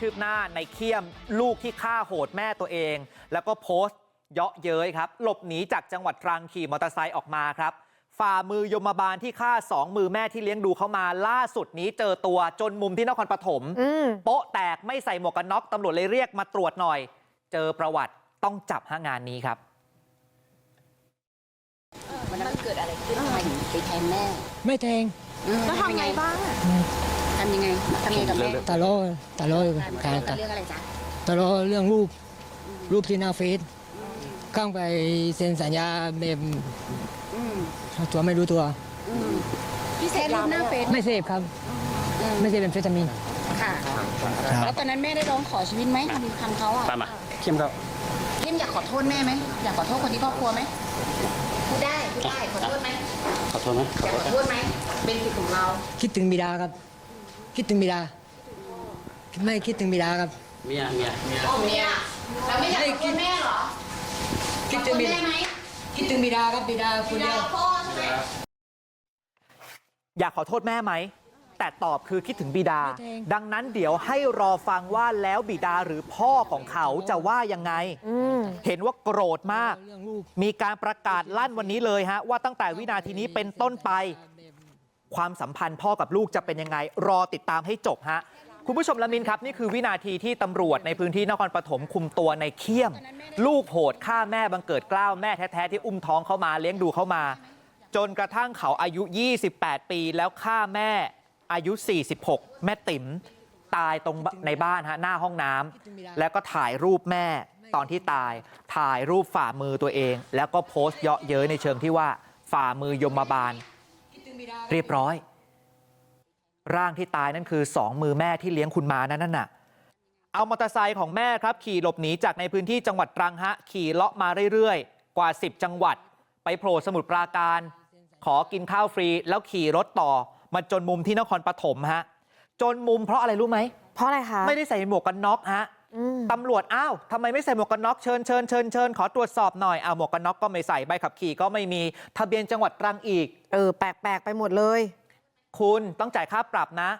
คืบหน้าในเคียมลูกที่ฆ่าโหดแม่ตัวเอง แล้วก็โพสต์เยาะเย้ยครับ หลบหนีจากจังหวัดตรังขี่มอเตอร์ไซค์ออกมาครับ ฝ่ามือยมบาลที่ฆ่าสองมือแม่ที่เลี้ยงดูเขามาล่าสุดนี้เจอตัวจนมุมที่นครปฐมอืมโป๊ะแตกไม่ใส่หมวกกันน็อกตำรวจเลยเรียกมาตรวจหน่อย เจอประวัติต้องจับห้างานนี้ครับวันนั้นมันเกิดอะไรขึ้นทำไมถึงไปแทงแม่ ไม่แทงอืมแล้วทำไงบ้างทำยังไงทำยังไงกับแม่ตะเลาะตะเลาะกาตะรเรื่องอะไรจ๊ะตะเลาะเรื่องรูปรูปที่หน้าเฟซข้างไปเซ็นสัญญาแบบอืมตัวไม่รู้ตัวอืมพี่เสพรูปหน้าเฟซไม่เสพครับอืมไม่เสพเป็นเฟตามีนค่ะครับแล้วตอนนั้นแม่ได้ร้องขอชีวิตไหมทำทำเขาอะตามมาเข้มครับเข้มอยากขอโทษแม่ไหมอยากขอโทษคนที่ครอบครัวไหมพูดได้พูดได้ขอโทษไหมขอโทษไหมอยากขอโทษไหมเป็นสิทธิ์ของเรา คิดถึงบิดาครับ คิดถึงบิดาไม่คิดถึงบิดาครับ เมียเมียเมียโอ้เมียแล้วไม่อยากขอโทษแม่เหรอคิดขอถึโทงษบิดาแม่ไหมคิดถึงบิดาครับบิดาคนเดียวพ่อใช่ไหม อยากขอโทษแม่ไหม แต่ตอบคือคิดถึงบิดา ไม่แทงดังนั้นเดี๋ยวให้รอฟังว่าแล้วบิดาหรือพ่อของเขาจะว่ายังไงอืมเห็นว่าโกรธมาก เรื่องรูปมีการประกาศลั่นวันนี้เลยฮะ ว่าตั้งแต่วินาทีนี้เป็นต้นไป ความสัมพันธ์พ่อกับลูกจะเป็นยังไงรอติดตามให้จบฮะคุณผู้ชมละมินครับนี่คือวินาทีที่ตำรวจในพื้นที่นครปฐมคุมตัวในเขี้ยม ลูกโหดฆ่าแม่บังเกิดกล้าวแม่แท้ๆที่อุ้มท้องเขามาเลี้ยงดูเขามา จนกระทั่งเขาอายุ 28 ปีแล้วฆ่าแม่อายุ 46 แม่ติ๋มตายตรงในบ้านฮะหน้าห้องน้ำแล้วก็ถ่ายรูปแม่ตอนที่ตาย ถ่ายรูปฝ่ามือตัวเอง แล้วก็โพสต์เยาะเย้ยในเชิงที่ว่าฝ่ามือยมบาล เรียบร้อย ร่างที่ตายนั่นคือสองมือแม่ที่เลี้ยงคุณมานั่นน่ะเอามอเตอร์ไซค์ของแม่ครับขี่หลบหนีจากในพื้นที่จังหวัดตรังฮะขี่เลาะมาเรื่อยๆ กว่า 10 จังหวัด ไปโผล่สมุทรปราการ ขอกินข้าวฟรีแล้วขี่รถต่อมาจนมุมที่นครปฐมฮะจนมุมเพราะอะไรรู้ไหมเพราะอะไรคะไม่ได้ใส่หมวกกันน็อกฮะอืม ตำรวจอ้าวทำไมไม่ใส่หมวกกันน็อกเชิญเชิญเชิญเชิญขอตรวจสอบหน่อยอ้าวหมวกกันน็อกก็ไม่ใส่ใบขับขี่ก็ไม่มีทะเบียนจังหวัดตรังอีก เออแปลกๆไปหมดเลย คุณต้องจ่ายค่าปรับนะ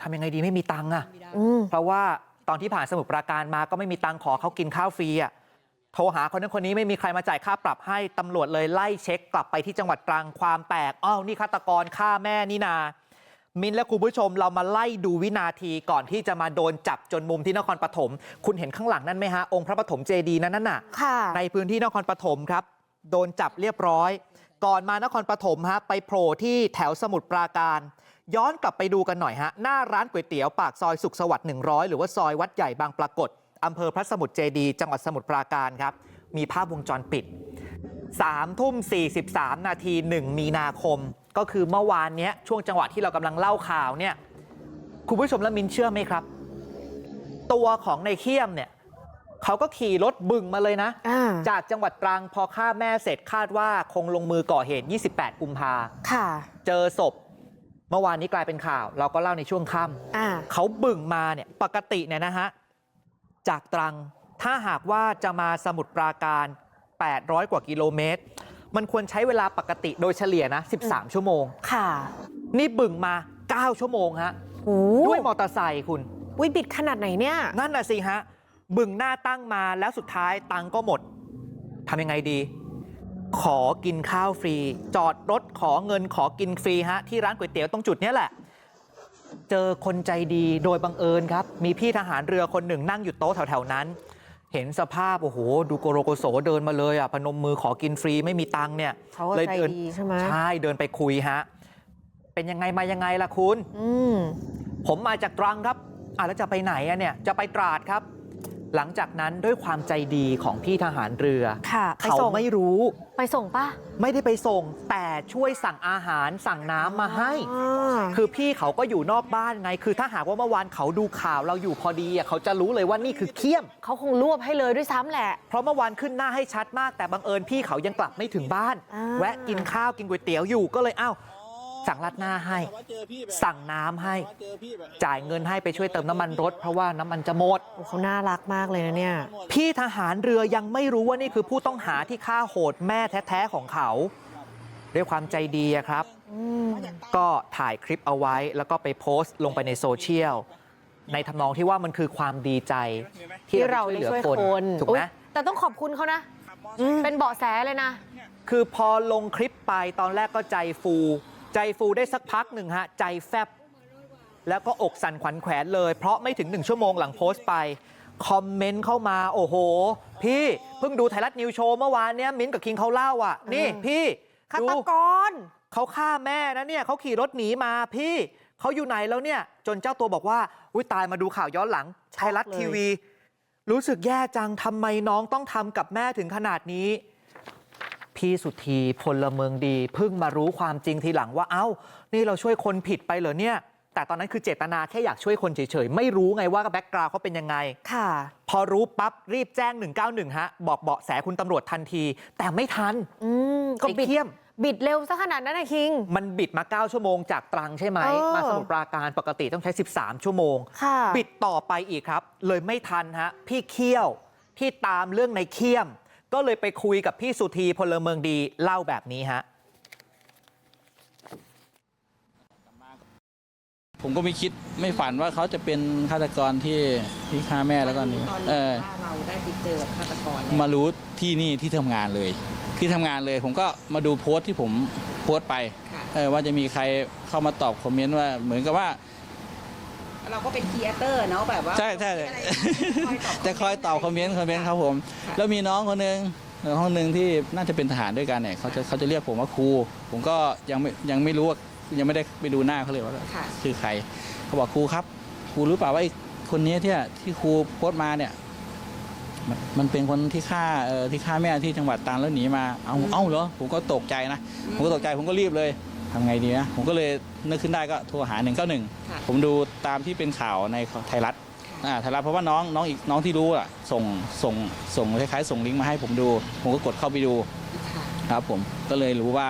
ทำยังไงดีไม่มีตังค์อะอืมเพราะว่าตอนที่ผ่านสมุทรปราการมาก็ไม่มีตังค์ขอเขากินข้าวฟรีอะโทรหาคนนั้นคนนี้ไม่มีใครมาจ่ายค่าปรับให้ตำรวจเลยไล่เช็คกลับไปที่จังหวัดตรังความแตกอ้าวนี่ฆาตกรฆ่าแม่นี่นา มินและคุณผู้ชมเรามาไล่ดูวินาทีก่อนที่จะมาโดนจับจนมุมที่นครปฐมคุณเห็นข้างหลังนั่นไหมฮะองค์พระปฐมเจดีย์นั้นน่ะค่ะ ในพื้นที่นครปฐมครับ โดนจับเรียบร้อย ก่อนมานครปฐมฮะไปโผล่ที่แถวสมุทรปราการ ย้อนกลับไปดูกันหน่อยฮะหน้าร้านก๋วยเตี๋ยวปากซอยสุขสวัสดิ์100 หรือว่าซอยวัดใหญ่บางปรากฏอำเภอพระสมุทรเจดีย์จังหวัดสมุทรปราการครับมีภาพวงจรปิด 3ทุ่ม43 นาที 1 มีนาคม ก็คือเมื่อวานเนี้ยช่วงจังหวะที่เรากำลังเล่าข่าวเนี่ยคุณผู้ชมและมินเชื่อไหมครับ ตัวของในเขี้ยมเนี่ยเขาก็ขี่รถบึงมาเลยนะอ่าจากจังหวัดตรังพอฆ่าแม่เสร็จคาดว่าคงลงมือก่อเหตุ 28 กุมภาค่ะ เจอศพ เมื่อวานนี้กลายเป็นข่าว เราก็เล่าในช่วงค่อ่าำเขาบึงมาเนี่ยปกติเนี่ยนะฮะจากตรังถ้าหากว่าจะมาสมุทรปราการ 800กว่ากิโลเมตร มันควรใช้เวลาปกติโดยเฉลี่ยนะ 13 ชั่วโมง ค่ะ นี่บึงมา 9 ชั่วโมงฮะโอ้ด้วยมอเตอร์ไซค์คุณวิบิดขนาดไหนเนี่ย นั่นน่ะสิฮะ บึงหน้าตั้งมาแล้วสุดท้ายตังค์ก็หมดทำยังไงดี ขอกินข้าวฟรี จอดรถขอเงินขอกินฟรีฮะ ที่ร้านก๋วยเตี๋ยวตรงจุดเนี้ยแหละ เจอคนใจดีโดยบังเอิญครับ มีพี่ทหารเรือคนหนึ่งนั่งอยู่โต๊ะแถวๆนั้น เห็นสภาพโอ้โหดูโกโรโกโสเดินมาเลยอะพนมมือขอกินฟรีไม่มีตังค์เนี่ยเขาก็เลยใจเดินดีใช่ไหมใช่เดินไปคุยฮะเป็นยังไงมายังไงล่ะคุณ อืมผมมาจากตรังครับอะแล้วจะไปไหนอะเนี่ยจะไปตราดครับ หลังจากนั้นด้วยความใจดีของพี่ทหารเรือค่ะไปเขาส่งไม่รู้ไปส่งป่ะไม่ได้ไปส่งแต่ช่วยสั่งอาหารสั่งน้ำมาให้อ่าคือพี่เขาก็อยู่นอกบ้านไงคือถ้าหากว่าเมื่อวานเขาดูข่าวเราอยู่พอดีอะเขาจะรู้เลยว่านี่คือเขี้ยมเขาคงรวบให้เลยด้วยซ้ำแหละเพราะเมื่อวานขึ้นหน้าให้ชัดมากแต่บังเอิญพี่เขายังกลับไม่ถึงบ้านอ่าแวะกินข้าวกินก๋วยเตี๋ยวอยู่ก็เลยอ้าว สั่งรัดหน้าให้ สั่งน้ำให้จ่ายเงินให้ไปช่วยเติมน้ำมันรถ เพราะว่าน้ำมันจะหมดโอ้เขาน่ารักมากเลยนะเนี่ย พี่ทหารเรือยังไม่รู้ว่านี่คือผู้ต้องหาที่ฆ่าโหดแม่แท้ๆของเขา ด้วยความใจดีอะครับอืมก็ถ่ายคลิปเอาไว้แล้วก็ไปโพสต์ลงไปในโซเชียลในทำนองที่ว่ามันคือความดีใจที่ที่เราเราได้ได้ช่วยเหลืช่อวยคนคนถูกไหมอุ๊ยแต่ต้องขอบคุณเขานะ เป็นเบาะแสเลยนะ คือพอลงคลิปไปตอนแรกก็ใจฟู ใจฟูได้สักพักหนึ่งฮะใจแฟบแล้วก็อกสั่นขวัญแขวนเลยเพราะไม่ถึงหนึ่งชั่วโมงหลังโพสต์ไป คอมเมนต์เข้ามาโอ้โห พี่เพิ่งดูไทยรัฐนิวโชว์เมื่อวานเนี้ยมิ้นท์กับคิงเขาเล่าอะ นี่อืมพี่ฆาดูตกรเขาฆ่าแม่นะเนี่ยเขาขี่รถหนีมาพี่เขาอยู่ไหนแล้วเนี่ย จนเจ้าตัวบอกว่าอุ้ยตายมาดูข่าวย้อนหลังไทยรัฐช็อกเลยทีวี รู้สึกแย่จังทำไมน้องต้องทำกับแม่ถึงขนาดนี้ พี่สุธีพลเมืองดีเพิ่งมารู้ความจริงทีหลังว่าเอ้า นี่เราช่วยคนผิดไปเหรอเนี่ย แต่ตอนนั้นคือเจตนาแค่อยากช่วยคนเฉยๆ ไม่รู้ไงว่าแบ็กกราวเขาเป็นยังไง ค่ะ พอรู้ปั๊บรีบแจ้ง 191 ฮะ บอกเบาะแสคุณตำรวจทันที แต่ไม่ทันอืมก็ไอ้บิดเขี้ยม บิดเร็วซะขนาดนั้นนะคิง มันบิดมา 9 ชั่วโมงจากตรังใช่ไหม เออ มาสมุทรปราการปกติต้องใช้ 13 ชั่วโมง ค่ะบิดต่อไปอีกครับ เลยไม่ทันฮะ พี่เขี้ยวที่ตามเรื่องในเขี้ยม ก็เลยไปคุยกับพี่สุธีพลเมืองดีเล่าแบบนี้ฮะผมก็ไม่คิดไม่ฝันว่าเขาจะเป็นฆาตกรที่ที่ฆ่าแม่แล้วก็หนี่ตอนเออถ้าเราได้ไปเจอกับฆาตกรเนี่ยมารู้ที่นี่ที่ทำงานเลย ที่ทำงานเลย ผมก็มาดูโพสต์ที่ผมโพสต์ไปค่ะเออว่าจะมีใครเข้ามาตอบคอมเมนต์ว่าเหมือนกับว่า เราก็เป็นครีเอเตอร์เนาะแบบว่าใช่ใช่อะไรนะจะคอยตอบคอมเมนต์คอมเมนต์ครับผม แล้วมีน้องคนหนึ่งน้องคนหนึ่งที่น่าจะเป็นทหารด้วยกันเนี่ยเขาจะเขาจะเรียกผมว่าครู ผมก็ยังไม่ยังไม่รู้ว่ายังไม่ได้ไปดูหน้าเขาเลยว่าค่ะคือใคร เขาบอกครูครับครูรู้เปล่าว่าไอ้คนนี้ที่ที่ครูโพสต์มาเนี่ยมันมันเป็นคนที่ฆ่าเอ่อที่ฆ่าแม่ที่จังหวัดตรังแล้วหนีมา เอา เอ้าเหรอ ผมก็ตกใจนะ ผมก็ตกใจ ผมก็รีบเลย ทำไงดีนะผมก็เลยนึกขึ้นได้ก็โทรหา191ค่ะผมดูตามที่เป็นข่าวในไทยรัฐค่ะ อ่าไทยรัฐเพราะว่าน้องน้องอีกน้องที่รู้อะส่งส่งส่งคล้ายๆส่งลิงก์มาให้ผมดู ผมก็กดเข้าไปดู ค่ะ ครับผมก็เลยรู้ว่า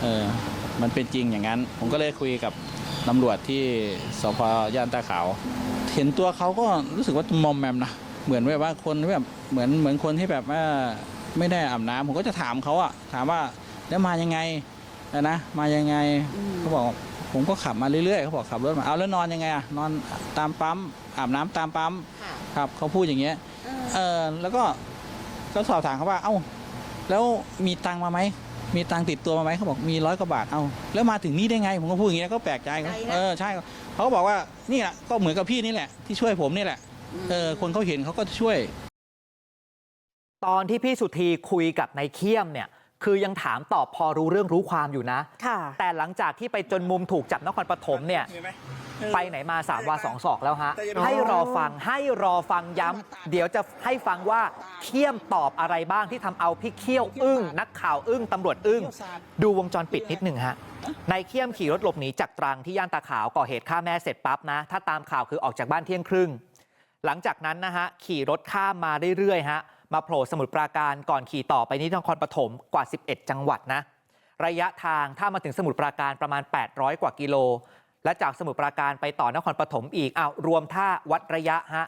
เออมันเป็นจริงอย่างนั้น ผมก็เลยคุยกับตำรวจที่สพย่านตาขาว เห็นตัวเขาก็รู้สึกว่ามอมแมมนะเหมือนแบบว่าคนแบบเหมือนเหมือนคนที่แบบว่าไม่ได้อาบน้ำผมก็จะถามเขาอะถามว่าแล้วมายังไง นะนะ มายังไงอืมเขาบอกผมก็ขับมาเรื่อยๆเขาบอกขับรถมาเอาแล้วนอนยังไงอะนอนตามปั๊มอาบน้ำตามปั๊มค่ะครับเขาพูดอย่างเงี้ยเออเออแล้วก็ก็สอบถามเขาว่า เอ้า แล้วมีตังค์มาไหมมีตังค์ติดตัวมาไหมเขาบอกมีร้อยกว่าบาทเอ้าแล้วมาถึงนี่ได้ไง ผมก็พูดอย่างเงี้ยก็แปลกใจเขาเออใช่เขาก็บอกว่านี่แหละก็เหมือนกับพี่นี่แหละ ที่ช่วยผมนี่แหละเออคนเขาเห็นเขาก็ช่วย ตอนที่พี่สุธีคุยกับนายเขี้ยมเนี่ย คือยังถามตอบพอรู้เรื่องรู้ความอยู่นะค่ะแต่หลังจากที่ไปจนมุมถูกจับนครปฐมเนี่ยไปไหนมาสามวาสองศอกแล้วฮะ ให้รอฟังให้รอฟังย้ำ เดี๋ยวจะให้ฟังว่าเขี้ยมตอบอะไรบ้างที่ทำเอาพี่เขี้ยวอึ้ง นักข่าวอึ้งตำรวจอึ้ง ดูวงจรปิดนิดหนึ่งฮะนายเขี้ยมขี่รถหลบหนีจากตรังที่ย่านตาขาวก่อเหตุฆ่าแม่เสร็จปั๊บนะ ถ้าตามข่าวคือออกจากบ้านเที่ยงครึ่ง หลังจากนั้นนะฮะขี่รถข้ามมาเรื่อยๆฮะมา โผล่สมุทรปราการก่อนขี่ต่อไปที่นครปฐมกว่า 11 จังหวัดนะ ระยะทางถ้ามาถึงสมุทรปราการประมาณ 800 กว่ากิโล และจากสมุทรปราการไปต่อนครปฐมอีกอ้าวรวมท่าวัดระยะฮะ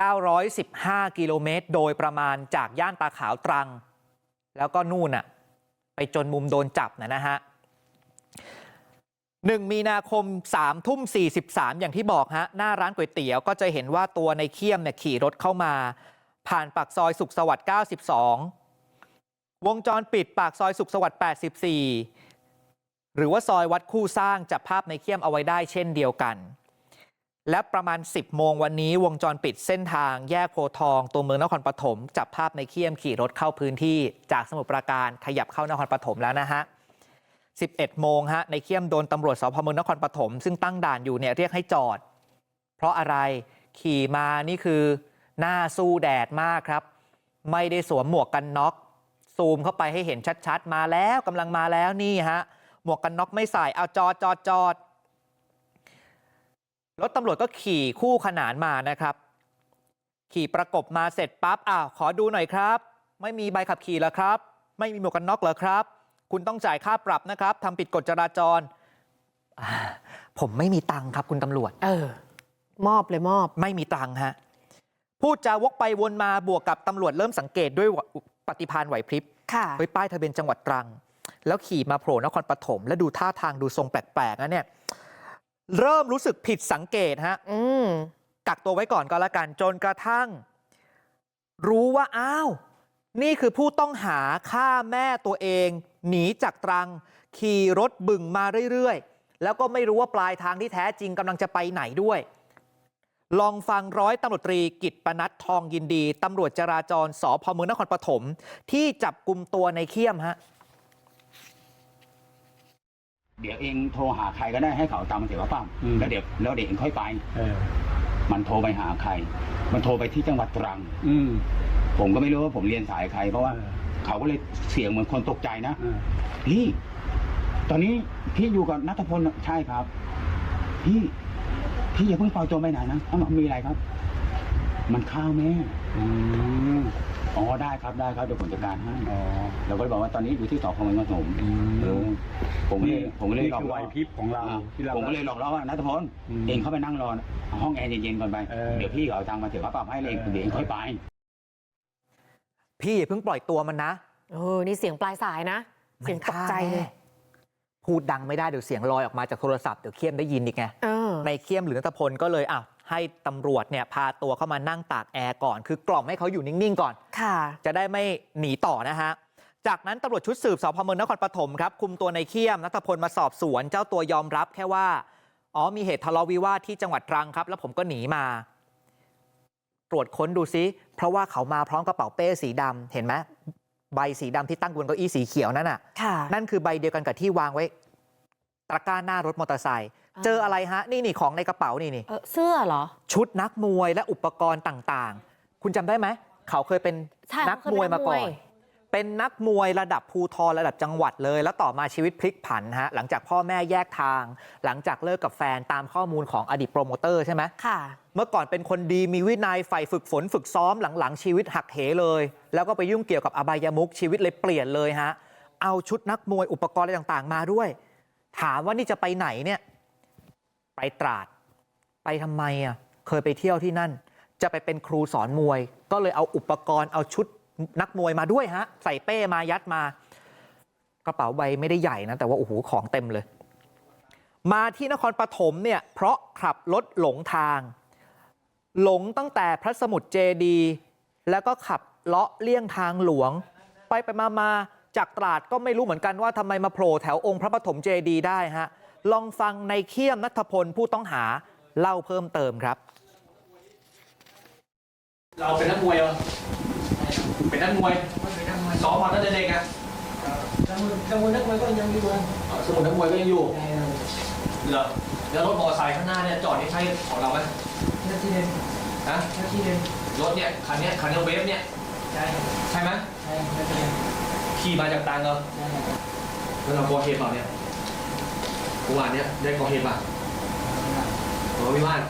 915 กิโลเมตร โดยประมาณจากย่านตาขาวตรัง แล้วก็นู่นน่ะไปจนมุมโดนจับนะนะฮะ1มีนาคม3ทุ่ม 43 อย่างที่บอกฮะ หน้าร้านก๋วยเตี๋ยวก็จะเห็นว่าตัวในเขี้ยมเนี่ยขี่รถเข้ามา ปากซอยสุขสวัสดิ์92วงจรปิดปากซอยสุขสวัสดิ์84หรือว่าซอยวัดคู่สร้างจับภาพในเขี้ยมเอาไว้ได้เช่นเดียวกัน และประมาณ 10 โมงวันนี้วงจรปิดเส้นทางแยกโพทอง ตัวเมืองนครปฐมจับภาพในเขี้ยมขี่รถเข้าพื้นที่จากสมุทรปราการขยับเข้านครปฐมแล้วนะฮะ 11 โมงฮะในเขี้ยมโดนตำรวจสพเมืองนครปฐมซึ่งตั้งด่านอยู่เนี่ยเรียกให้จอด เพราะอะไรขี่มานี่คือ หน้าสู้แดดมากครับไม่ได้สวมหมวกกันน็อกซูมเข้าไปให้เห็นชัดๆมาแล้วกำลังมาแล้วนี่ฮะหมวกกันน็อกไม่ใส่เอาจอดจอดจอดรถตำรวจก็ขี่คู่ขนานมานะครับ ขี่ประกบมาเสร็จปั๊บอ้าวขอดูหน่อยครับ ไม่มีใบขับขี่แล้วครับ ไม่มีหมวกกันน็อกเหรอครับ คุณต้องจ่ายค่าปรับนะครับทำผิดกฎจราจรอ่าผมไม่มีตังค์ครับคุณตำรวจ เออ มอบเลยมอบ ไม่มีตังค์ฮะ พูดจาวกไปวนมาบวกกับตำรวจเริ่มสังเกตด้วยปฏิพานไหวพริบค่ะเฮ้ยป้ายทะเบียนจังหวัดตรัง แล้วขี่มาโผล่นครปฐมแล้วดูท่าทางดูทรงแปลกๆนะเนี่ยเริ่มรู้สึกผิดสังเกตฮะอืมกักตัวไว้ก่อนก็แล้วกันจนกระทั่ง รู้ว่าอ้าวนี่คือผู้ต้องหาฆ่าแม่ตัวเอง หนีจากตรัง ขี่รถบึ่งมาเรื่อยๆ แล้วก็ไม่รู้ว่าปลายทางที่แท้จริงกำลังจะไปไหนด้วย ลองฟังร้อยตำรวจตรีกิตปนัดทองยินดีตำรวจจราจรสพเมืองนครปฐมที่จับกลุ่มตัวในเขี้ยมฮะเดี๋ยวเองโทรหาใครก็ได้ให้เขาตามมาเสียว่าป้าอืมแล้วเดี๋ยวแล้วเดี๋ยวเองค่อยไปเออมันโทรไปหาใคร มันโทรไปที่จังหวัดตรัง อืมผมก็ไม่รู้ว่าผมเรียนสายใคร เพราะว่าเออเขาก็เลยเสียงเหมือนคนตกใจนะเออพี่ ตอนนี้พี่อยู่กับนัทพลใช่ครับ พี่ พี่อย่าเพิ่งปล่อยตัวไปไหนนะเอ้ามีอะไรครับ มันข้าวแม่อืมอ๋อได้ครับได้ครับเดี๋ยวผมจัดการให้อ๋อ เราก็เลยบอกว่าตอนนี้อยู่ที่สพเมืองนครปฐมอืม เออผมก็เลยผมก็เลยนี่หลอกคือไหวล่อพริบของเราอ่าที่เรา ผมก็เลยหลอกล่อว่านัทพลอืมเองเข้าไปนั่งรอห้องแอร์เย็นๆก่อนไปเออ เดี๋ยวพี่เอาตังค์มาเสียค่าปรับให้เลยเออเดี๋ยวเองค่อยไป พี่อย่าเพิ่งปล่อยตัวมันนะเออ นี่เสียงปลายสายนะเสียงตกใจเลยพูดดังไม่ได้เดี๋ยวเสียงลอยออกมาจากโทรศัพท์เดี๋ยวเขี้ยมได้ยินอีกไง เออ ในเขี้ยมหรือนัตพลก็เลยอะให้ตำรวจเนี่ยพาตัวเข้ามานั่งตากแอร์ก่อนคือกล่อมให้เขาอยู่นิ่งๆก่อนค่ะจะได้ไม่หนีต่อนะฮะจากนั้นตำรวจชุดสืบสพเมืองนครปฐมครับคุมตัวในเขี้ยมนัตพลมาสอบสวนเจ้าตัวยอมรับแค่ว่าอ๋อมีเหตุทะเลาะวิวาทที่จังหวัดตรังครับ แล้วผมก็หนีมา ตรวจค้นดูซิเพราะว่าเขามาพร้อมกระเป๋าเป้สีดำเห็นไหมใบสีดำที่ตั้งบนเก้าอี้สีเขียวนั่นน่ะค่ะนั่นคือใบเดียวกันกับที่วางไว้ตะกร้าหน้ารถมอเตอร์ไซค์อ่า เจออะไรฮะนี่นี่ของในกระเป๋านี่นี่เออเสื้อเหรอชุดนักมวยและอุปกรณ์ต่างๆคุณจำได้ไหมเขาเคยเป็นใช่นักมวยมาก่อนเขาเคยเป็นนักมวยเป็นนักมวยระดับภูทรระดับจังหวัดเลย แล้วต่อมาชีวิตพลิกผันฮะหลังจากพ่อแม่แยกทาง หลังจากเลิกกับแฟนตามข้อมูลของอดีตโปรโมเตอร์ใช่ไหมค่ะ เมื่อก่อนเป็นคนดีมีวินัยใฝ่ฝึกฝนฝึกซ้อมหลังๆ ชีวิตหักเหเลย แล้วก็ไปยุ่งเกี่ยวกับอบายมุกชีวิตเลยเปลี่ยนเลยฮะเอาชุดนักมวยอุปกรณ์อะไรต่างๆ มาด้วย ถามว่านี่จะไปไหนเนี่ย ไปตราดไปทำไมอะเคยไปเที่ยวที่นั่นจะไปเป็นครูสอนมวย ก็เลยเอาอุปกรณ์เอาชุดนักมวยมาด้วยฮะ ใส่เป้มายัดมา กระเป๋าใบไม่ได้ใหญ่นะ แต่ว่าโอ้โหของเต็มเลย มาที่นครปฐมเนี่ย เพราะขับรถหลงทาง หลงตั้งแต่พระสมุทรเจดี แล้วก็ขับเลาะเลี่ยงทางหลวง ไปไปมามาจากตราดก็ไม่รู้เหมือนกันว่าทำไมมาโผล่แถวองค์พระปฐมเจดีได้ฮะ ลองฟังในเขี้ยมนัทพลผู้ต้องหาเล่าเพิ่มเติมครับเราเป็นนักมวยเหรอเป็นนักมวยซ้อมมาตั้งแต่เด็กอะสมุนสมุนนักมวยก็ยังอยู่อะอ๋อสมุนนักมวยก็ยังอยู่เหรอแล้วรถมอเตอร์ไซค์ข้างหน้าเนี่ยจอดนี่ใช่ของเราไหมนาทีเดียวฮะนาทีเดียวรถเนี่ยคันเนี้ยคันเนี้ยเวฟเนี่ย ใช่ใช่ไหมใช่นาทีเดียวขี่มาจากตังเหรอใช่แล้วเราก่อเหตุเปล่าเนี่ย เมื่อวานเนี่ยได้ก่อเหตุป่ะทะเลาะวิวาท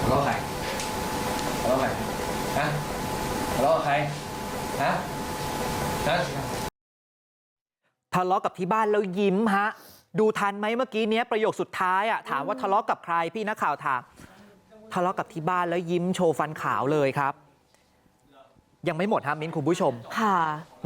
ทะเลาะใครทะเลาะใครฮะทะเลาะกับใครฮะฮะทะเลาะกับที่บ้านแล้วยิ้มฮะ ดูทันไหมเมื่อกี้เนี้ยประโยคสุดท้ายอะถามว่าทะเลาะกับใครพี่นักข่าวถามทะเลาะกับที่บ้านแล้วยิ้มโชว์ฟันขาวเลยครับ ยังไม่หมดฮะมิ้นคุณผู้ชม ค่ะ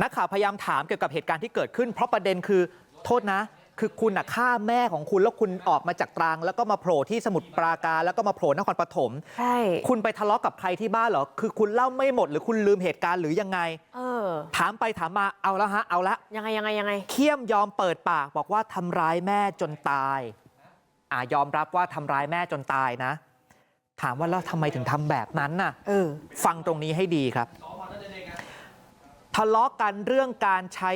นักข่าวพยายามถามเกี่ยวกับเหตุการณ์ที่เกิดขึ้น เพราะประเด็นคือโทษนะ คือคุณอะฆ่าแม่ของคุณแล้วคุณออกมาจากตรังแล้วก็มาโผล่ที่สมุทรปราการแล้วก็มาโผล่นครปฐมใช่คุณไปทะเลาะกับใครที่บ้านเหรอคือคุณเล่าไม่หมดหรือคุณลืมเหตุการณ์หรือยังไงเออถามไปถามมาเอาละฮะเอาละยังไงยังไงยังไงเคี่ยมยอมเปิดปากบอกว่าทำร้ายแม่จนตายอ่ายอมรับว่าทำร้ายแม่จนตายนะ ถามว่าแล้วทำไมถึงทำแบบนั้นน่ะเออฟังตรงนี้ให้ดีครับ ทะเลาะกันเรื่องการใช้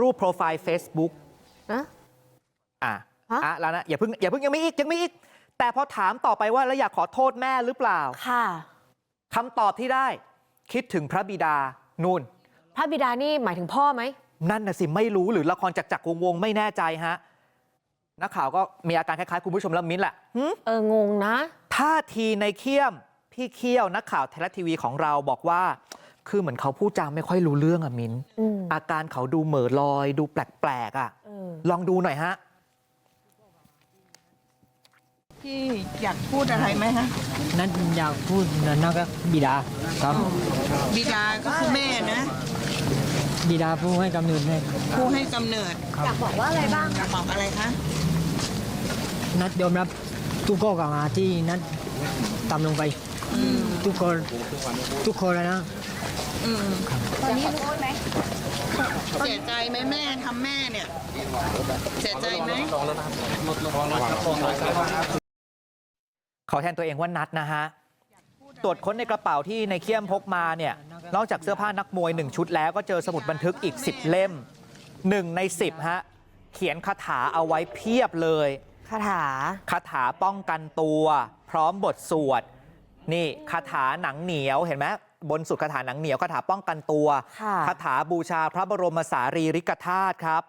รูปโปรไฟล์ Facebook นะ อะฮะอะแล้วนะอย่าเพิ่งอย่าเพิ่งยังไม่อีกยังไม่อีก แต่พอถามต่อไปว่าแล้วอยากขอโทษแม่หรือเปล่าค่ะคำตอบที่ได้ คิดถึงพระบิดานู่น พระบิดานี่หมายถึงพ่อไหมนั่นน่ะสิไม่รู้หรือละครจักรจักรวงศ์วงศ์ไม่แน่ใจฮะนักข่าวก็มีอาการคล้ายๆคุณผู้ชมและมิ้นท์แหละหึเอองงนะท่าทีในเขี้ยมพี่เขี้ยวนักข่าวไทยรัฐทีวีของเราบอกว่า คือเหมือนเขาพูดจาไม่ค่อยรู้เรื่องอะมิ้นอืมอาการเขาดูเหม่อลอย ดูแปลกๆอะเออลองดูหน่อยฮะ พี่อยากพูดอะไรไหมฮะนั่นอยากพูดนั่นก็บิดาครับ บิดาก็คือแม่นะบิดาผู้ให้กำเนิดแม่ผู้ให้กำเนิดอยากบอกว่าอะไรบ้างอยากบอกอะไรคะนัดยอมรับทุกข้อกล่าวหาที่นัดตามลงไปทุกคนทุกคนเลยนะตอนนี้รู้ไหมเสียใจไหมแม่ทำแม่เนี่ย เสียใจไหมขอ แทนตัวเองว่านัดนะฮะตรวจค้นในกระเป๋าที่ในเขี้ยมพกมาเนี่ยนอกจากเสื้อผ้านักมวย1ชุดแล้วก็เจอสมุดบันทึกอีก 10 เล่ม 1 ใน 10ฮะเขียนคาถาเอาไว้เพียบเลยคาถาคาถาป้องกันตัว พร้อมบทสวดนี่คาถาหนังเหนียวเห็นไหมบนสุดคาถาหนังเหนียวคาถาป้องกันตัวค่ะคาถาบูชาพระบรมสารีริกธาตุครับ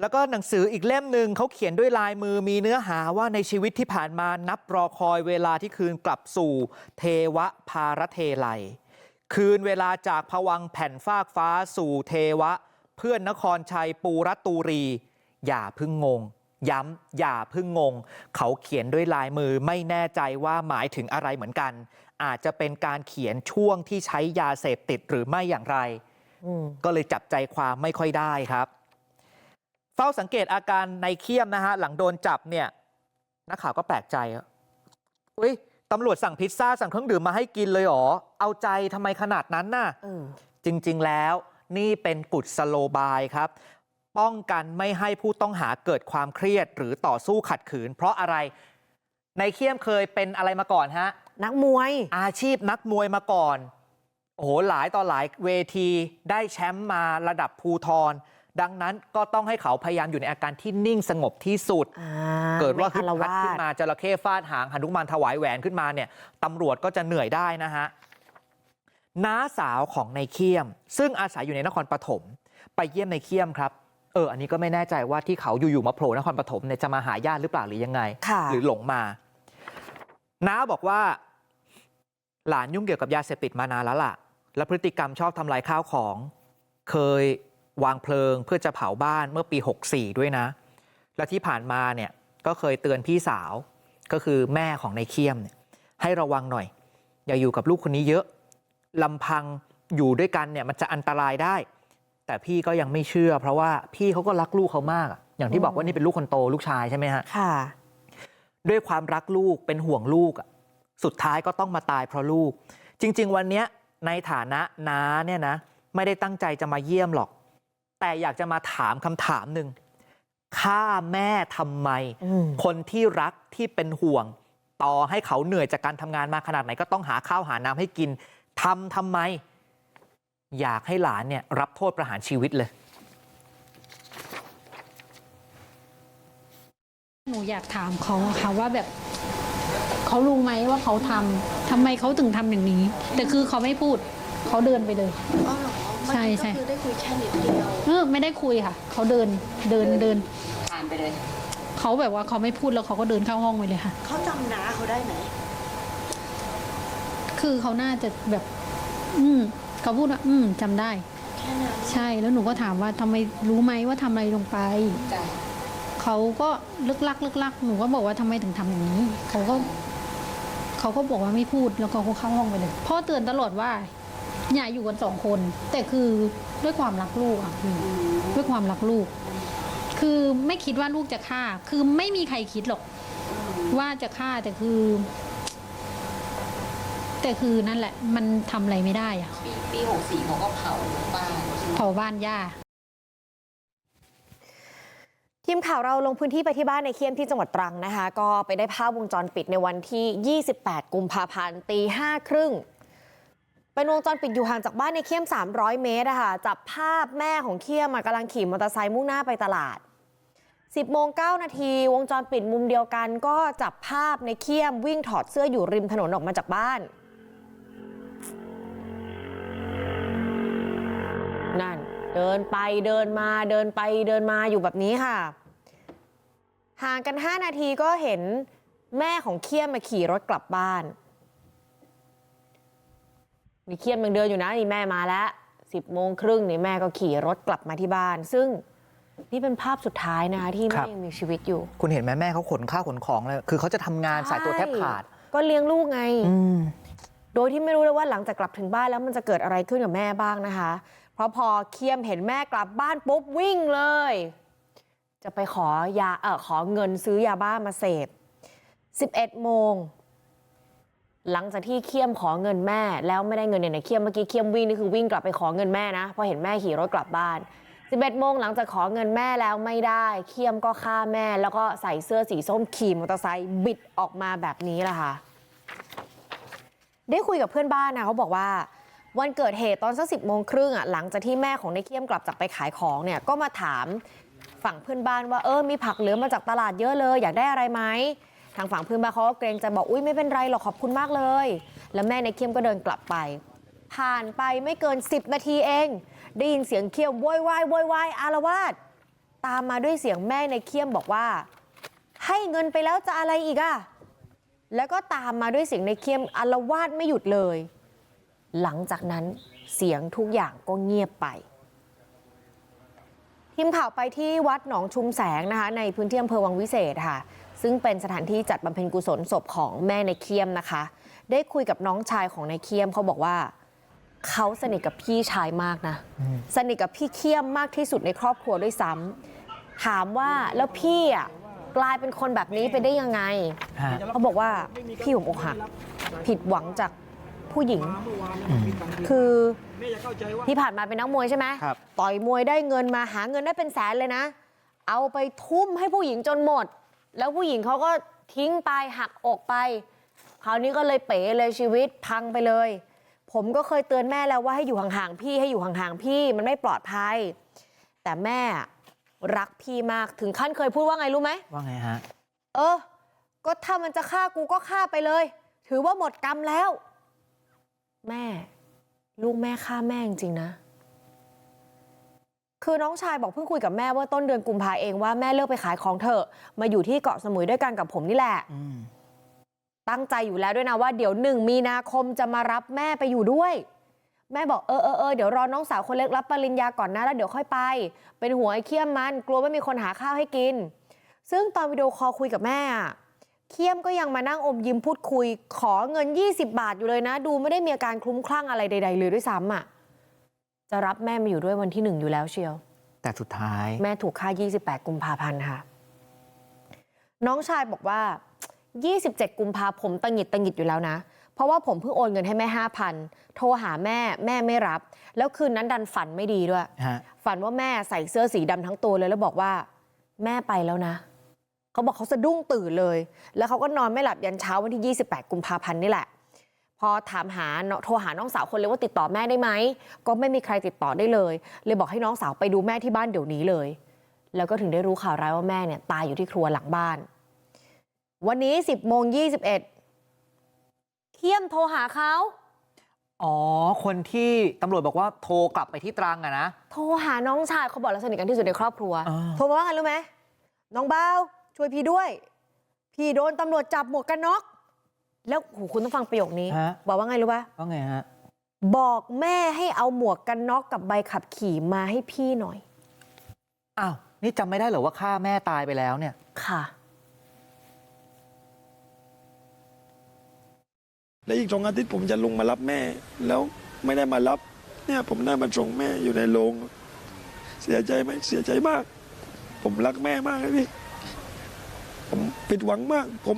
แล้วก็หนังสืออีกเล่มหนึ่งเขาเขียนด้วยลายมือมีเนื้อหาว่าในชีวิตที่ผ่านมานับรอคอยเวลาที่คืนกลับสู่เทวะภารเทไลยคืนเวลาจากผวังค์แผ่นฟากฟ้าสู่เทวะ เพื่อนนครชัยปูรัตตูรี อย่าพึ่งงง ย้ำอย่าพึ่งงง เขาเขียนด้วยลายมือไม่แน่ใจว่าหมายถึงอะไรเหมือนกัน อาจจะเป็นการเขียนช่วงที่ใช้ยาเสพติดหรือไม่อย่างไรอืมก็เลยจับใจความไม่ค่อยได้ครับเฝ้าสังเกตอาการในเขี้ยมนะฮะหลังโดนจับเนี่ยนักข่าวก็แปลกใจอะอุ้ยตำรวจสั่งพิซซ่าสั่งเครื่องดื่มมาให้กินเลยเหรอเอาใจทำไมขนาดนั้นน่ะเออจริง ๆ แล้วนี่เป็นกุศโลบายครับ ป้องกันไม่ให้ผู้ต้องหาเกิดความเครียดหรือต่อสู้ขัดขืน เพราะอะไรในเขี้ยมเคยเป็นอะไรมาก่อนฮะ นักมวย อาชีพนักมวยมาก่อนโอ้โหหลายต่อหลายเวทีได้แชมป์มาระดับภูทร ดังนั้นก็ต้องให้เขาพยายามอยู่ในอาการที่นิ่งสงบที่สุดอ่าเกิดว่าไม่ฮึดอรฮัดขึ้นมาจระเข้ฟาดหางหนุมานถวายแหวนขึ้นมาเนี่ยตำรวจก็จะเหนื่อยได้นะฮะน้าสาวของในเขี้ยม ซึ่งอาศัยอยู่ในนครปฐมไปเยี่ยมในเขี้ยมครับเอออันนี้ก็ไม่แน่ใจว่าที่เขาอยู่ๆมาโผล่นครปฐมเนี่ยจะมาหาญาติหรือเปล่าหรือยังไงค่ะหรือหลงมาน้าบอกว่า หลานยุ่งเกี่ยวกับยาเสพติดมานานแล้วล่ะ และพฤติกรรมชอบทำลายข้าวของ เคย วางเพลิงเพื่อจะเผาบ้านเมื่อปี64ด้วยนะ และที่ผ่านมาเนี่ยก็เคยเตือนพี่สาวก็คือแม่ของในเคียมเนี่ยให้ระวังหน่อย อย่าอยู่กับลูกคนนี้เยอะลำพังอยู่ด้วยกันเนี่ยมันจะอันตรายได้ แต่พี่ก็ยังไม่เชื่อ เพราะว่าพี่เขาก็รักลูกเขามากอะอย่างที่บอกว่านี่เป็นลูกคนโตลูกชายใช่ไหมฮะค่ะ ด้วยความรักลูกเป็นห่วงลูกอะสุดท้ายก็ต้องมาตายเพราะลูก จริง ๆ วันเนี้ยในฐานะน้าเนี่ยนะ ไม่ได้ตั้งใจจะมาเยี่ยมหรอก แต่อยากจะมาถามคำถามหนึ่งฆ่าแม่ทำไมอืมคนที่รักที่เป็นห่วง ต่อให้เขาเหนื่อยจากการทำงานมาขนาดไหนก็ต้องหาข้าวหาน้ำให้กินทำทำไม อยากให้หลานเนี่ยรับโทษประหารชีวิตเลย หนูอยากถามเขาอะค่ะว่าแบบเขารู้ไหมว่าเขาทำทำไมเขาถึงทำอย่างนี้ แต่คือเขาไม่พูด เขาเดินไปเลย อ๋อเหรอใช่ใช่ก็คือได้คุยแค่นิดเดียวเออไม่ได้คุยค่ะ เขาเดินเดินเดิน ผ่านไปเลย เขาแบบว่าเขาไม่พูดแล้วเขาก็เดินเข้าห้องไปเลยค่ะ เขาจำน้าเขาได้ไหมคือเขาน่าจะแบบ อืมเขาพูดว่า อืมจำได้ แค่นั้นใช่แล้วหนูก็ถามว่าทำไมรู้ไหมว่าทำอะไรลงไป จ้ะเขาก็ลึกลักลึกลักหนูก็บอกว่าทำไมถึงทำอย่างนี้ เขาก็ เขาก็บอกว่าไม่พูดแล้วเขาก็เข้าห้องไปเลยพ่อเตือนตลอดว่า อย่าอยู่กันสองคน แต่คือด้วยความรักลูกอะพี่ด้วยความรักลูก คือไม่คิดว่าลูกจะฆ่า คือไม่มีใครคิดหรอก ว่าจะฆ่าแต่คือ แต่คือนั่นแหละ มันทำอะไรไม่ได้อะปีปีหกสี่เขาก็เผาบ้านเผาบ้านย่า ทีมข่าวเราลงพื้นที่ไปที่บ้านในเคียมที่จังหวัดตรังนะคะ ก็ไปได้ภาพวงจรปิดในวันที่ 28 กุมภาพันธ์ตีห้าครึ่ง เป็นวงจรปิดอยู่ห่างจากบ้านในเคียม300เมตรอะค่ะจับภาพแม่ของเคียมกำลังขี่มอเตอร์ไซค์มุ่งหน้าไปตลาด10โมง9นาทีวงจรปิดมุมเดียวกันก็จับภาพในเคียมวิ่งถอดเสื้ออยู่ริมถนนออกมาจากบ้านนั่นเดินไปเดินมาเดินไปเดินมาอยู่แบบนี้ค่ะ ห่างกัน 5 นาทีก็เห็นแม่ของเคียมมาขี่รถกลับบ้าน นี่เคียมยังเดินอยู่นะนี่แม่มาแล้วสิบโมงครึ่งนี่แม่ก็ขี่รถกลับมาที่บ้าน ซึ่งนี่เป็นภาพสุดท้ายนะคะที่ครัแม่บยังมีชีวิตอยู่ คุณเห็นไหมแม่เขาขนข้าวขนของเลยคือเขาจะทำงานสายตัวแทบขาดใช่ก็เลี้ยงลูกไงโดยที่ไม่รู้เลยว่าหลังจากกลับถึงบ้านแล้วมันจะเกิดอะไรขึ้นกับแม่บ้างนะคะ เพราะพอเคียมเห็นแม่กลับบ้านปุ๊บวิ่งเลย จะไปขอยาเออขอเงินซื้อยาบ้ามาเสพ11โมง หลังจากที่เคียมขอเงินแม่แล้วไม่ได้เงินเนี่ยเคียมเมื่อกี้เคียมวิ่งนี่คือวิ่งกลับไปขอเงินแม่นะเพราะเห็นแม่ขี่รถกลับบ้าน11โมงหลังจากขอเงินแม่แล้วไม่ได้เคียมก็ฆ่าแม่ แล้วก็ใส่เสื้อสีส้มขี่มอเตอร์ไซค์บิดออกมาแบบนี้แหละค่ะ ได้คุยกับเพื่อนบ้านนะเขาบอกว่า วันเกิดเหตุตอนสักสิบโมงครึ่งอะหลังจากที่แม่ของในเคียมกลับจากไปขายของเนี่ยก็มาถามฝั่งเพื่อนบ้านว่าเออมีผักเหลือมาจากตลาดเยอะเลย อยากได้อะไรไหม ทางฝั่งเพื่อนบ้านเขาก็เกรงใจบอกอุ้ยไม่เป็นไรหรอกขอบคุณมากเลย แล้วแม่ในเคียมก็เดินกลับไป ผ่านไปไม่เกิน 10 นาทีเอง ได้ยินเสียงเคียมโวยวายโวยวายอารวาสตามมาด้วยเสียงแม่ในเคียมบอกว่า ให้เงินไปแล้วจะอะไรอีกอะแล้วก็ตามมาด้วยเสียงในเคียมอารวาสไม่หยุดเลย หลังจากนั้นเสียงทุกอย่างก็เงียบไปทีมข่าวไปที่วัดหนองชุมแสงนะคะ ในพื้นที่อำเภอวังวิเศษค่ะ ซึ่งเป็นสถานที่จัดบำเพ็ญกุศลศพของแม่ในเคียมนะคะ ได้คุยกับน้องชายของในเคียมเขาบอกว่าเขาสนิทกับพี่ชายมากนะ สนิทกับพี่เคียมมากที่สุดในครอบครัวด้วยซ้ำถามว่าแล้วพี่อะกลายเป็นคนแบบนี้ไปได้ยังไงฮะเขาบอกว่าพี่ผมอกหัก ผิดหวังจากผู้หญิง คือที่ผ่านมาเป็นนักมวยใช่ไหมครับต่อยมวยได้เงินมาหาเงินได้เป็นแสนเลยนะ เอาไปทุ่มให้ผู้หญิงจนหมด แล้วผู้หญิงเขาก็ทิ้งไปหักอกไปคราวนี้ก็เลยเป๋เลยชีวิตพังไปเลย ผมก็เคยเตือนแม่แล้วว่าให้อยู่ห่างๆพี่ให้อยู่ห่างๆพี่มันไม่ปลอดภัย แต่แม่รักพี่มากถึงขั้นเคยพูดว่าไงรู้ไหมว่าไงฮะเออ ก็ถ้ามันจะฆ่ากูก็ฆ่าไปเลย ถือว่าหมดกรรมแล้ว แม่ ลูกแม่ฆ่าแม่จริงๆนะ คือน้องชายบอกเพิ่งคุยกับแม่ว่าต้นเดือนกุมภาเองว่าแม่เลิกไปขายของเถอะมาอยู่ที่เกาะสมุยด้วยกันกับผมนี่แหละอืมตั้งใจอยู่แล้วด้วยนะว่าเดี๋ยวหนึ่งมีนาคมจะมารับแม่ไปอยู่ด้วย แม่บอกเออเออเออเดี๋ยวรอน้องสาวคนเล็กรับปริญญาก่อนนะแล้วเดี๋ยวค่อยไป เป็นหัวไอ้เคียมมันกลัวไม่มีคนหาข้าวให้กิน ซึ่งตอนวิดีโอคอลคุยกับแม่อะเคียมก็ยังมานั่งอมยิ้มพูดคุย ขอเงิน 20 บาทอยู่เลยนะ ดูไม่ได้มีอาการคลุ้มคลั่งอะไรใด ๆ เลยด้วยซ้ำอะ จะรับแม่มาอยู่ด้วยวันที่หนึ่งอยู่แล้วเชียว แต่สุดท้าย แม่ถูกฆ่า 28 กุมภาพันธ์ค่ะ น้องชายบอกว่า 27 กุมภาผมตังหงิดตังหงิดอยู่แล้วนะ เพราะว่าผมเพิ่งโอนเงินให้แม่ 5,000 โทรหาแม่แม่ไม่รับ แล้วคืนนั้นดันฝันไม่ดีด้วย ฮะ ฝันว่าแม่ใส่เสื้อสีดำทั้งตัวเลยแล้วบอกว่า แม่ไปแล้วนะ เขาบอกเขาสะดุ้งตื่นเลย แล้วเขาก็นอนไม่หลับยันเช้าวันที่ 28 กุมภาพันธ์นี่แหละ พอถามหาเนาะโทรหาน้องสาวคนเลยว่าติดต่อแม่ได้ไหมก็ไม่มีใครติดต่อได้เลย เลยบอกให้น้องสาวไปดูแม่ที่บ้านเดี๋ยวนี้เลย แล้วก็ถึงได้รู้ข่าวร้ายว่าแม่เนี่ยตายอยู่ที่ครัวหลังบ้าน วันนี้10โมง21เทียมโทรหาเขาอ๋อ คนที่ตำรวจบอกว่าโทรกลับไปที่ตรังอะนะ โทรหาน้องชายเขาบอกแล้วสนิทกันที่สุดในครอบครัวอ่าโทรมาว่าไงรู้ไหมน้องเบาช่วยพี่ด้วย พี่โดนตำรวจจับหมวกกันน็อก แล้วโหคุณต้องฟังประโยคนี้ฮะบอกว่าไงรู้ปะว่าไงฮะบอกแม่ให้เอาหมวกกันน็อกกับใบขับขี่มาให้พี่หน่อยอ้าวนี่จำไม่ได้เหรอว่าฆ่าแม่ตายไปแล้วเนี่ยค่ะและอีกสองอาทิตย์ผมจะลงมารับแม่ แล้วไม่ได้มารับ เนี่ยผมได้มาส่งแม่อยู่ในโรง เสียใจไหมเสียใจมาก ผมรักแม่มากเลยพี่ ผมผิดหวังมาก ผม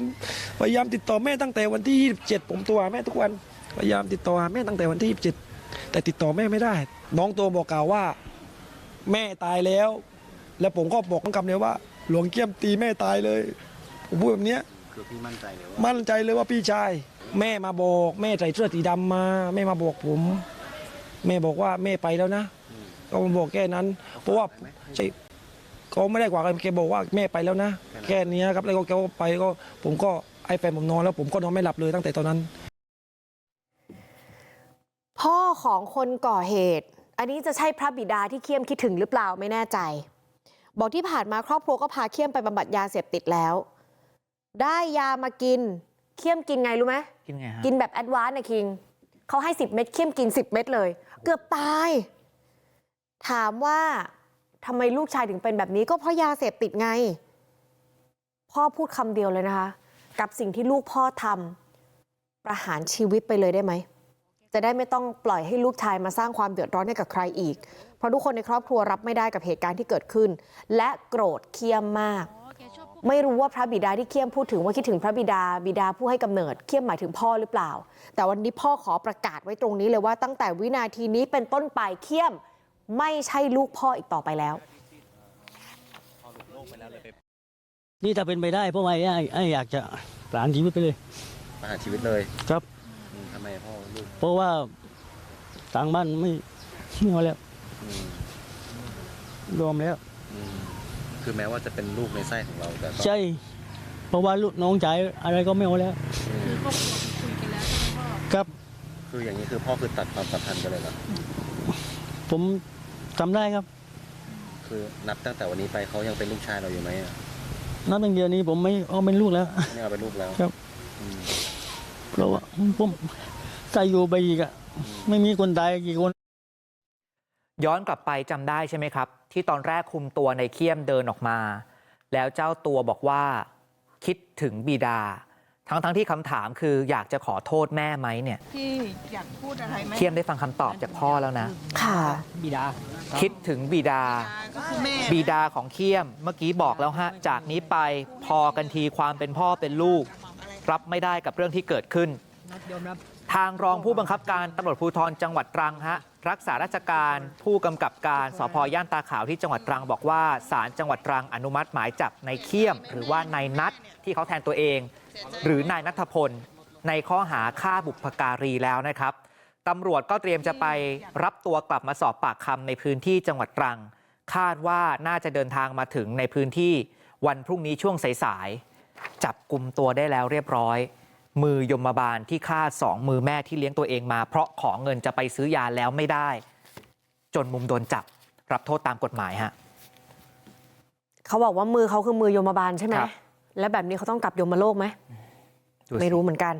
พยายามติดต่อแม่ตั้งแต่วันที่ 27 ผมโทรหาแม่ทุกวัน พยายามติดต่อหาแม่ตั้งแต่วันที่ 27 แต่ติดต่อแม่ไม่ได้ น้องโตบอกกล่าวว่า แม่ตายแล้ว แล้วผมก็บอกกับเนี่ยว่า หลวงเกี้ยมตีแม่ตายเลย ผมพูดแบบเนี้ยคือพี่มั่นใจเลยว่ามั่นใจเลยว่าพี่ชาย แม่มาบอกแม่ใส่เสื้อสีดำมา แม่มาบอกผม แม่บอกว่าแม่ไปแล้วนะ ก็มาบอกแค่นั้น เพราะว่าใช่ เขาไม่ได้กว่ากันแกบอกว่าแม่ไปแล้วนะ แค่เนี้ยครับแล้วก็แกก็ไปก็ผมก็ไอ้แฟนผมนอนแล้วผมก็นอนไม่หลับเลยตั้งแต่ตอนนั้น พ่อของคนก่อเหตุ อันนี้จะใช่พระบิดาที่เคียมคิดถึงหรือเปล่าไม่แน่ใจ บอกที่ผ่านมาครอบครัวก็พาเคียมไปบำบัดยาเสพติดแล้ว ได้ยามากินเคียมกินไงรู้ไหมกินไงฮะกินแบบแอดวานซ์นะคิงเขาให้10เม็ดเคียมกิน10เม็ดเลย เกือบตาย ถามว่า ทำไมลูกชายถึงเป็นแบบนี้ก็เพราะยาเสพติดไงพ่อพูดคำเดียวเลยนะคะกับสิ่งที่ลูกพ่อทำประหารชีวิตไปเลยได้ไหมจะได้ไม่ต้องปล่อยให้ลูกชายมาสร้างความเดือดร้อนให้กับใครอีก เพราะทุกคนในครอบครัวรับไม่ได้กับเหตุการณ์ที่เกิดขึ้น และโกรธเคียมมาก ไม่รู้ว่าพระบิดาที่เคียมพูดถึงว่าคิดถึงพระบิดาบิดาผู้ให้กำเนิดเคียมหมายถึงพ่อหรือเปล่า แต่วันนี้พ่อขอประกาศไว้ตรงนี้เลยว่าตั้งแต่วินาทีนี้เป็นต้นไปเคียม ไม่ใช่ลูกพ่ออีกต่อไปแล้วนี่ถ้าเป็นไปได้เพราะว่าไอ้ไอ้อยากจะประหารชีวิตไปเลยประหารชีวิตเลยครับอืมทำไมพ่อลูกเพราะว่าทางบ้านไม่ไม่เอาแล้วอืมรวมแล้วอืมคือแม้ว่าจะเป็นลูกในไส้ของเราแต่ก็ใช่ เพราะว่าลูกน้องชายอะไรก็ไม่เอาแล้วอืมครับ คืออย่างนี้คือพ่อคือตัดความสัมพันธ์กันเลยเหรอผม ทำได้ครับคือนับตั้งแต่วันนี้ไปเขายังเป็นลูกชายเราอยู่ไหมอะนับตั้งเดียวนี้ผมไม่เอาเป็นลูกแล้ว ไม่เอาเป็นลูกแล้วครับ อืมเพราะว่าผมใส่อยู่ไปอีกอะไม่มีคนตายกี่คน ย้อนกลับไปจำได้ใช่ไหมครับ ที่ตอนแรกคุมตัวในเคียมเดินออกมา แล้วเจ้าตัวบอกว่า คิดถึงบิดา ทั้งๆที่คำถามคืออยากจะขอโทษแม่ไหมเนี่ยพี่อยากพูดอะไรไหมเคียมได้ฟังคำตอบจากพ่อแล้วนะ ค่ะ บิดา คิดถึงบิดา ก็คือแม่บิดาของเคียมเมื่อกี้บอกแล้วฮะ จากนี้ไปพอกันทีความเป็นพ่อเป็นลูก รับไม่ได้กับเรื่องที่เกิดขึ้นยอมรับทางรองผู้บังคับการตำรวจภูธรจังหวัดตรังฮะรักษาราชการผู้กำกับการสพย่านตาขาวที่จังหวัดตรังบอกว่าศาลจังหวัดตรังอนุมัติหมายจับในเขี้ยม หรือว่านายนัทที่เขาแทนตัวเอง หรือนายนัทพลในข้อหาฆ่าบุพการีแล้วนะครับตำรวจก็เตรียมจะไปรับตัวกลับมาสอบปากคำในพื้นที่จังหวัดตรัง คาดว่าน่าจะเดินทางมาถึงในพื้นที่วันพรุ่งนี้ช่วงสายๆจับกลุ่มตัวได้แล้วเรียบร้อย มือยมบาลที่ฆ่าสองมือแม่ที่เลี้ยงตัวเองมา เพราะขอเงินจะไปซื้อยาแล้วไม่ได้ จนมุมโดนจับรับโทษตามกฎหมายฮะเขาบอกว่ามือเขาคือมือยมบาลใช่ไหมครับ แล้วแบบนี้เขาต้องกลับยมโลกไหมดูสิไม่รู้เหมือนกัน